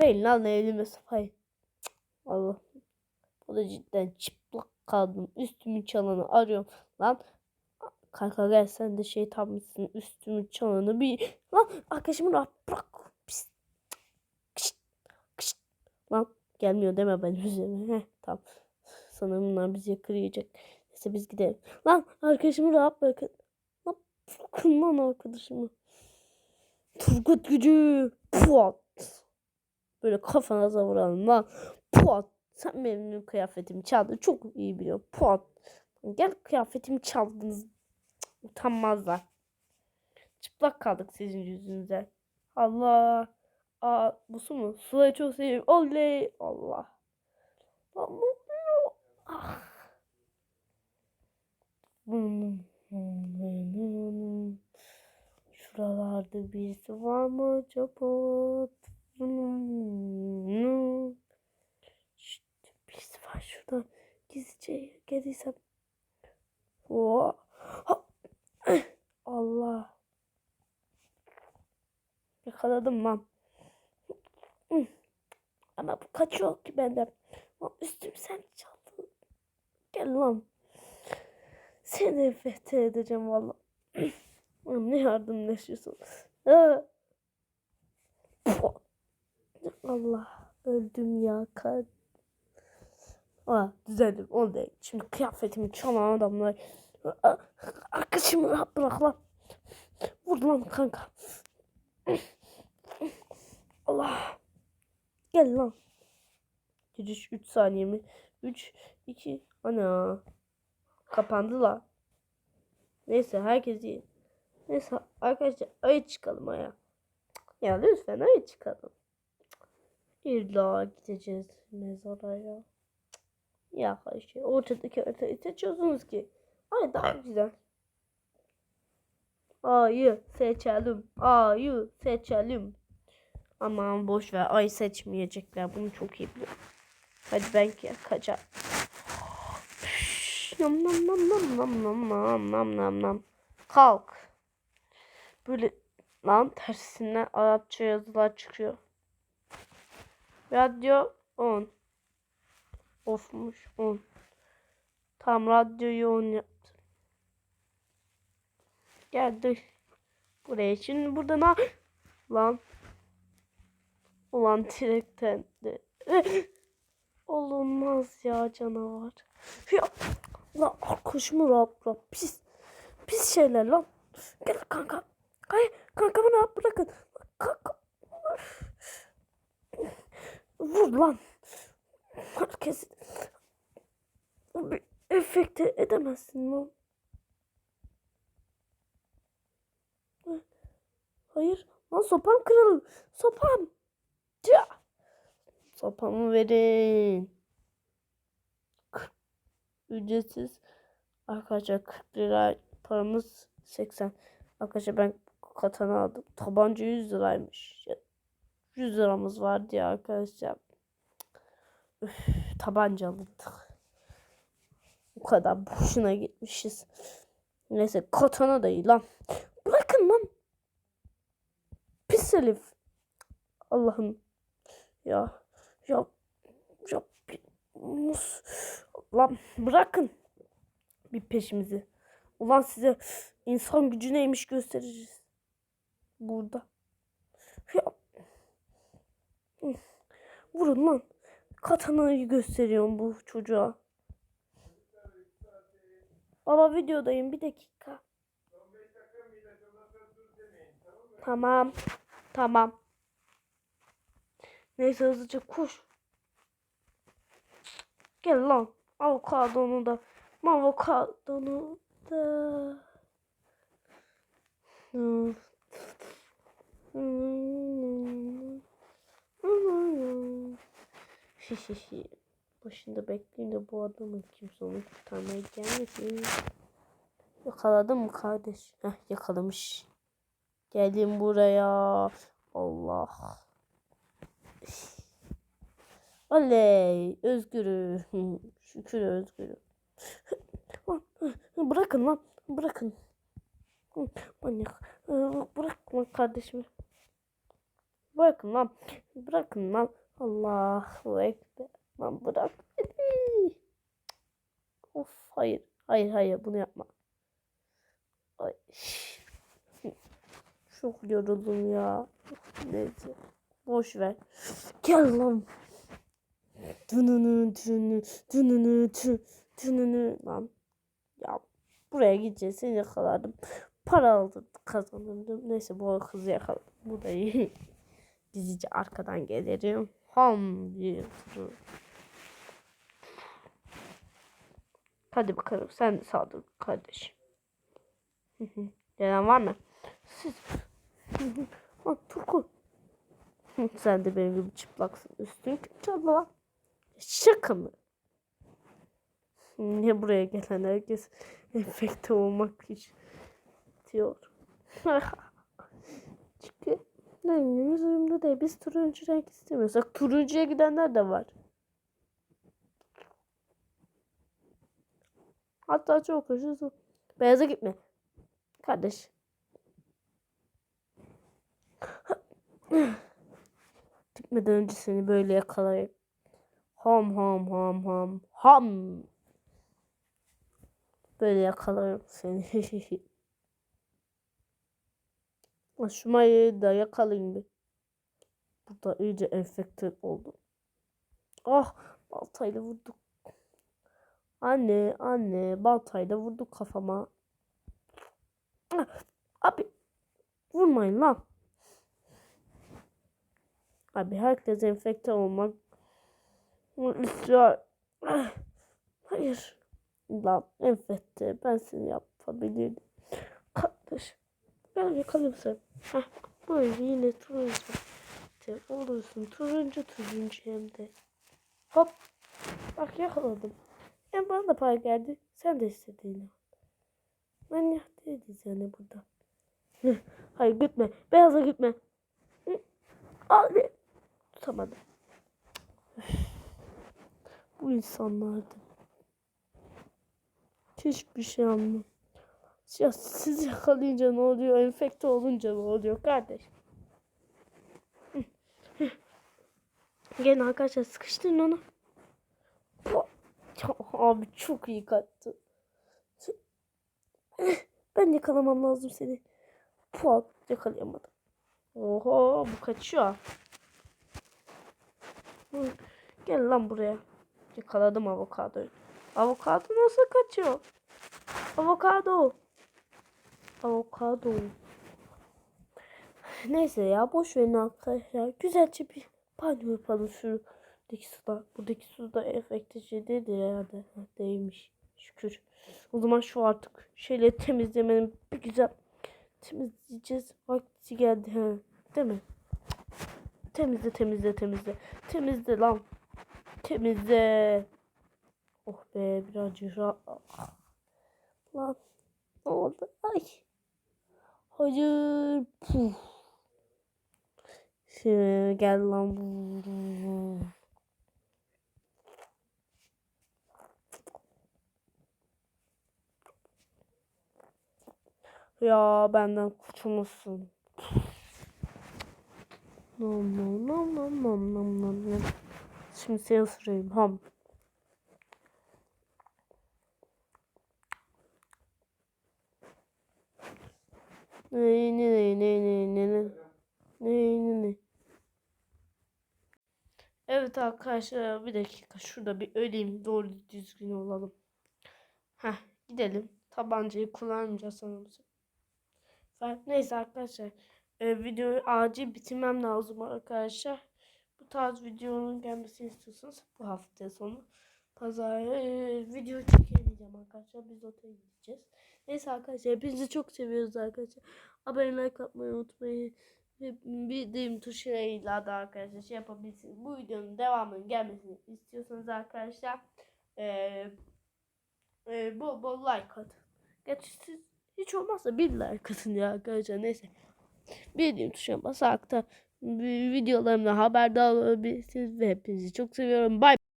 Verin lan elime. Cık, Allah. O da cidden çıplak kaldım. Üstümü çalanı arıyorum. Lan kanka gel sen de şeytan mısın? Üstümü çalanı bir... Lan arkadaşımı rahat bırak. Lan gelmiyor deme benim üzerime. Heh, tamam. Sanırım bunlar bizi yakalayacak. Neyse biz gidelim. Lan arkadaşımı rahat bırakın. Lan bırakın lan arkadaşımı. Turgut gücü. Puat. Böyle kafanıza vuralım lan. Puat. Sen benim kıyafetimi çaldın. Çok iyi biliyorum. Puat. Gel kıyafetimi çaldınız. Utanmazlar. Çıplak kaldık sizin yüzünüze. Allah. Aa bu su mu? Suları çok seviyorum. Oley. Allah. Oluyor? Ah. Şuralarda birisi var mı acaba? Şşt, birisi var şurada. Gizlice geldiysem. Oo. Ha. Allah. Yakaladım lan. Ama bu kaçıyor ki benden. Lan üstüm sen çaldın. Gel lan. Seni fethi edeceğim valla. Lan ne yardımlaşıyorsun. Puh. Allah öldüm ya. Kar. Aa düzeldim. Oldu. Şimdi kıyafetimi çalan adamlar. Arkadaşımı rahat bırak lan. Vur lan kanka. Allah. Gel lan. Giriş 3 saniye mi? 3, 2, ana. Kapandı la. Neyse herkes iyi. Neyse arkadaşlar ayı çıkalım aya. Ya lütfen ayı çıkalım. İlla gideceğiz mezara ya. Ya arkadaşlar ortadaki haritayı seçiyorsunuz ki. Ay daha güzel. Ayı seçelim. Ayı seçelim. Aman boş ver. Ay seçmeyecekler. Bunu çok iyi biliyorum. Hadi ben kaçar. Nam nam nam nam nam nam nam nam nam nam. Kalk. Böyle lan tersinden Arapça yazılar çıkıyor. Radyo on. Ofmuş on. Tam radyoyu on yaptım. Geldi. Buraya şimdi burada ne? Lan. Ulan direkten de. Olmaz ya canavar. Ya. Lan arkadaşımı rahat bırak. Pis. Pis şeyler lan. Gel kanka. Hayır kankamı rahat bırakın. Kanka. Vur lan. Herkes. Bir efekte edemezsin lan. Hayır. Lan sopam kırıldı. Sopam. Ya. Sopamı verin. Ücretsiz. Arkadaşlar 40 lira paramız 80. Arkadaşlar ben katana aldım. Tabanca 100 liraymış. 100 liramız vardı ya arkadaşlar. Üf, tabanca aldık. Bu kadar boşuna gitmişiz. Neyse katana iyi lan. Bırakın lan. Pis herif. Allah'ım. Ya. Ya. Ya. Mus. Lan bırakın. Bir peşimizi. Ulan size insan gücü neymiş göstereceğiz. Burada. Ya. Vurun lan. Katanayı gösteriyorum bu çocuğa. Baba videodayım bir dakika. Tamam. Tamam. Neyse hızlıca koş. Gel lan. Avokadonu da. Avokadonu da. Hmm. Şişişi. Başında bekleyin de bu adamın kimse onu kurtarmaya gelmesin. Yakaladın mı kardeş? Heh yakalamış. Gelin buraya. Allah. Oley. Özgürüm. Şükür özgürüm. Bırakın lan. Bırakın. Manyak. Bırakma kardeşimi. Bırakın lan. Bırakın lan. Allahu Ekber. Lan bırak. Of hayır. Hayır hayır bunu yapma. Ay. Çok yoruldum ya. Neyse. Boş ver. Gel lan. Dününü dününü dününü dü- dününü lan. Ya buraya gideceğiz seni yakaladım. Para aldım kazanırdım. Neyse bu kızı yakaladım. Bu da iyi. Dizici arkadan gelirim. Ham sürü. Hadi bakalım sen de saldır kardeşim. Gelen var mı? Siz. Lan Turku. Sen de benim gibi çıplaksın. Üstün lan. Şaka mı? Niye buraya gelen herkes enfekte olmak istiyor? Çünkü rengimiz uyumlu değil. Biz turuncu renk istemiyoruz. Bak turuncuya gidenler de var. Hatta çok hoşuz. Beyaza gitme. Kardeş. Gitmeden önce seni böyle yakalayayım. Ham ham ham ham ham. Böyle yakalarım seni. Mayayı da yakalayayım bir. Burada iyice enfekte oldum. Ah baltayla vurduk. Anne anne baltayla vurduk kafama. Ah, Abi vurmayın lan. Abi herkes enfekte olmak istiyor. Ah, Hayır. Lan enfekte ben seni yapabilirdim. Ben yakalayayım seni. Heh, böyle yine turuncu. İşte olursun turuncu turuncu hem de. Hop. Bak yakaladım. Hem bana da pay geldi. Sen de istediğini. Ben ya değiliz yani burada. Hayır gitme. Beyaza gitme. Abi. Tutamadım. Bu insanlardı. Hiçbir şey anlamam. Ya siz yakalayınca ne oluyor? Enfekte olunca ne oluyor kardeş? Gene arkadaşlar sıkıştırın onu. Abi çok iyi kattı. Ben yakalamam lazım seni. Puan yakalayamadım. Oho bu kaçıyor. Gel lan buraya. Yakaladım avokadoyu. Avokado nasıl kaçıyor? Avokado. Avokado. Neyse ya boş verin arkadaşlar. Güzelce bir banyo yapalım şuradaki suda. Buradaki suda efekti şey değildi herhalde. Ha, Değilmiş. Şükür. O zaman şu artık şeyleri temizlemenin bir güzel temizleyeceğiz. Vakti geldi ha. Değil mi? Temizle temizle temizle. Temizle lan. Temizle. Oh be birazcık rahat. Lan ne oldu? Ay. Hayır. Puf. Şimdi gel lan. Ya benden kurtulmuşsun. Nom nom nom nom nom nom nom nom. Şimdi seni ısırayım. Ham. Ne ne ne ne ne ne. Ne ne. Evet arkadaşlar bir dakika şurada bir öleyim doğru düzgün olalım. Heh gidelim. Tabancayı kullanmayacağız sanırım. Neyse arkadaşlar e, videoyu acil bitirmem lazım arkadaşlar. Bu tarz videonun gelmesini istiyorsanız bu hafta sonu pazar e, video çekemeyeceğim arkadaşlar. Biz otele gideceğiz. Neyse arkadaşlar hepinizi çok seviyoruz arkadaşlar. Abone like atmayı unutmayın. Ve bildiğim tuşlarıyla da arkadaşlar şey yapabilirsiniz. Bu videonun devamının gelmesini istiyorsanız arkadaşlar eee e, bol bol like atın. Gerçi siz hiç olmazsa bir like atın ya arkadaşlar neyse. Bildiğim tuşa basarak da videolarımdan haberdar olabilirsiniz ve hepinizi çok seviyorum. Bay